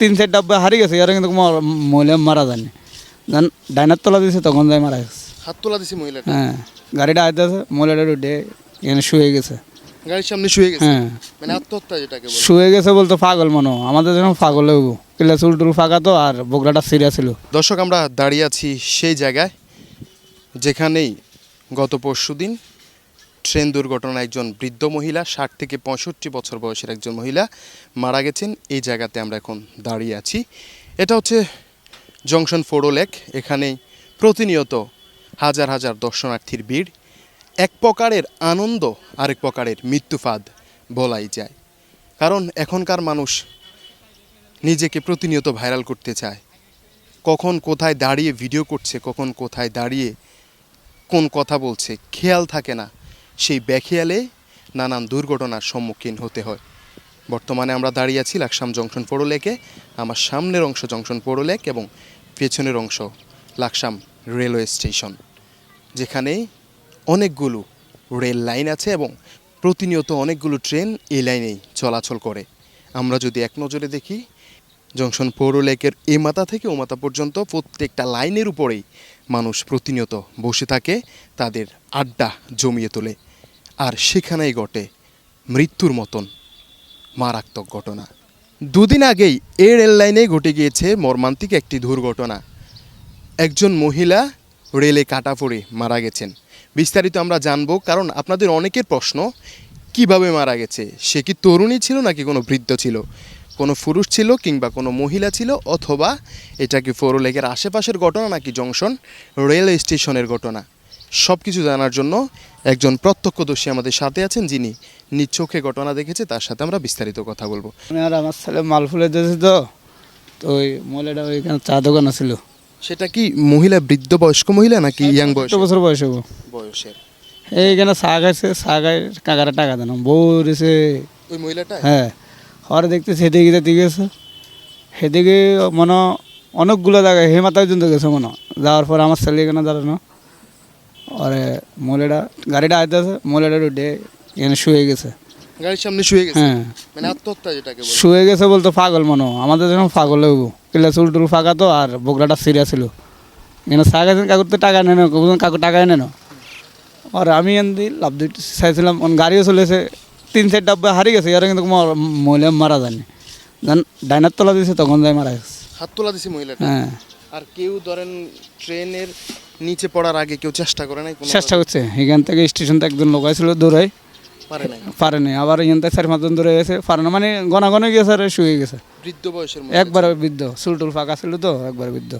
তিন চার ডাব্বা হারিয়ে গেছে এরা কিন্তু মহিলা মারা যায়নি যখন ডাইনার তলা দিয়েছে তখন যাই মারা গেছে। হাত তোলা দিছি মহিলাটা? হ্যাঁ গাড়িটা আইতে আছে মহিলাটা উঠে এখানে শুয়ে গেছে। গাড়ির সামনে শুয়ে গেছে? হ্যাঁ মানে আত্মহত্যা যেটাকে বলে। শুয়ে গেছে বলতে পাগল মনে আমাদের যেন পাগল হইব। কিলা চুল টুল ফাঁকা তো আর সিরিয়া ছিল দর্শক আমরা দাঁড়িয়ে আছি সেই জায়গায় যেখানেই গত পরশুদিন ট্রেন দুর্ঘটনায় একজন বৃদ্ধ মহিলা, ষাট থেকে পঁয়ষট্টি বছর বয়সের একজন মহিলা মারা গেছেন। এই জায়গাতে আমরা এখন দাঁড়িয়ে আছি। এটা হচ্ছে জংশন ফোরো লেক। এখানেই প্রতিনিয়ত হাজার হাজার দর্শনার্থীর ভিড়। এক প্রকারের আনন্দ, আরেক প্রকারের মৃত্যুফাদ বলাই যায়। কারণ এখনকার মানুষ নিজেকে প্রতিনিয়ত ভাইরাল করতে চায়। কখন কোথায় দাঁড়িয়ে ভিডিও করছে, কখন কোথায় দাঁড়িয়ে কোন কথা বলছে, খেয়াল থাকে না। সেই ব্যাখেয়ালে নানান দুর্ঘটনার সম্মুখীন হতে হয়। বর্তমানে আমরা দাঁড়িয়ে আছি লাকসাম জংশন পৌর লেকে, আমার সামনের অংশ জংশন পৌর লেক এবং পেছনের অংশ লাকসাম রেলওয়ে স্টেশন, যেখানে অনেকগুলো রেল লাইন আছে এবং প্রতিনিয়ত অনেকগুলো ট্রেন এই লাইনেই চলাচল করে। আমরা যদি এক নজরে দেখি, জংশন পৌর লেকের এ মাথা থেকে ও মাথা পর্যন্ত প্রত্যেকটা লাইনের উপরেই মানুষ প্রতিনিয়ত বসে থাকে, তাদের আড্ডা জমিয়ে তোলে। আর সেখানেই ঘটে মৃত্যুর মতন মারাত্মক ঘটনা। দুদিন আগেই এ রেল লাইনে ঘটে গিয়েছে মর্মান্তিক একটি দুর্ঘটনা। একজন মহিলা রেলে কাটা পড়ে মারা গেছেন। বিস্তারিত আমরা জানব, কারণ আপনাদের অনেকের প্রশ্ন, কীভাবে মারা গেছে? সে কি তরুণী ছিল নাকি কোনো বৃদ্ধ ছিল? কোনো পুরুষ ছিল কিংবা কোনো মহিলা ছিল? অথবা এটা কি ফোরলেকের আশেপাশের ঘটনা নাকি জংশন রেল স্টেশনের ঘটনা? সব কিছু জানার জন্য একজন প্রত্যক্ষদর্শী আমাদের সাথে আছেন যিনি নিজ চোখে ঘটনা দেখেছে তার সাথে আমরা বিস্তারিত কথা বলব। আর আমার ছেলে মাল ফুলে দিয়েছে তো তো ওই মহিলাটা ওইখানে চা দোকান ছিল সেটা কি মহিলা বৃদ্ধ বয়স্ক মহিলা নাকি ইয়াং বয়স বছর বয়স হব বয়সের। এইখানে চা খাইছে চা খাই কাকারে টাকা দেন। বউ রয়েছে ওই মহিলাটা হ্যাঁ হর দেখতে সেদিকে যেতে গেছে সেদিকে মনে অনেকগুলো জায়গায় হে মাথায় পর্যন্ত গেছে মনে যাওয়ার পর আমার ছেলে এখানে দাঁড়ানো। আরে মহিলাটা গাড়িটা আইতে আছে মহিলাটা উঠে এখানে শুয়ে গেছে। গাড়ির সামনে শুয়ে গেছে? হ্যাঁ। মানে আত্মহত্যা যেটাকে বলে। শুয়ে গেছে বলতে পাগল মনে আমাদের যেন পাগল হইব কিলা চুল টুল ফাঁকা তো আর বগড়াটা সিরিয়া ছিল। এখানে চা গেছেন কাকুর তো টাকা নেন কাকু টাকা নেন আর আমি এনে লাভ দিতে চাইছিলাম গাড়িও চলেছে তিন চার ডাব্বা হারিয়ে গেছে এরা কিন্তু মহিলা মারা যায়নি। ডাইনার তলা দিয়েছে তখন যাই মারা গেছে। হাত তোলা দিছে মহিলাটা। হ্যাঁ। আর কেউ ধরেন ট্রেনের নিচে পড়ার আগে কেউ চেষ্টা করে নাই চেষ্টা করছে। এখান থেকে স্টেশন থেকে একজন লোক ছিল দৌড়াই পারে নাই। পারেনি আবার এখান থেকে চার পাঁচজন দৌড়ে গেছে। পারে না। মানে গনা গনে গেছে আর শুয়ে গেছে। বৃদ্ধ বয়সের একবার বৃদ্ধ। চুল টুল ফাঁকা ছিল তো একবার বৃদ্ধ।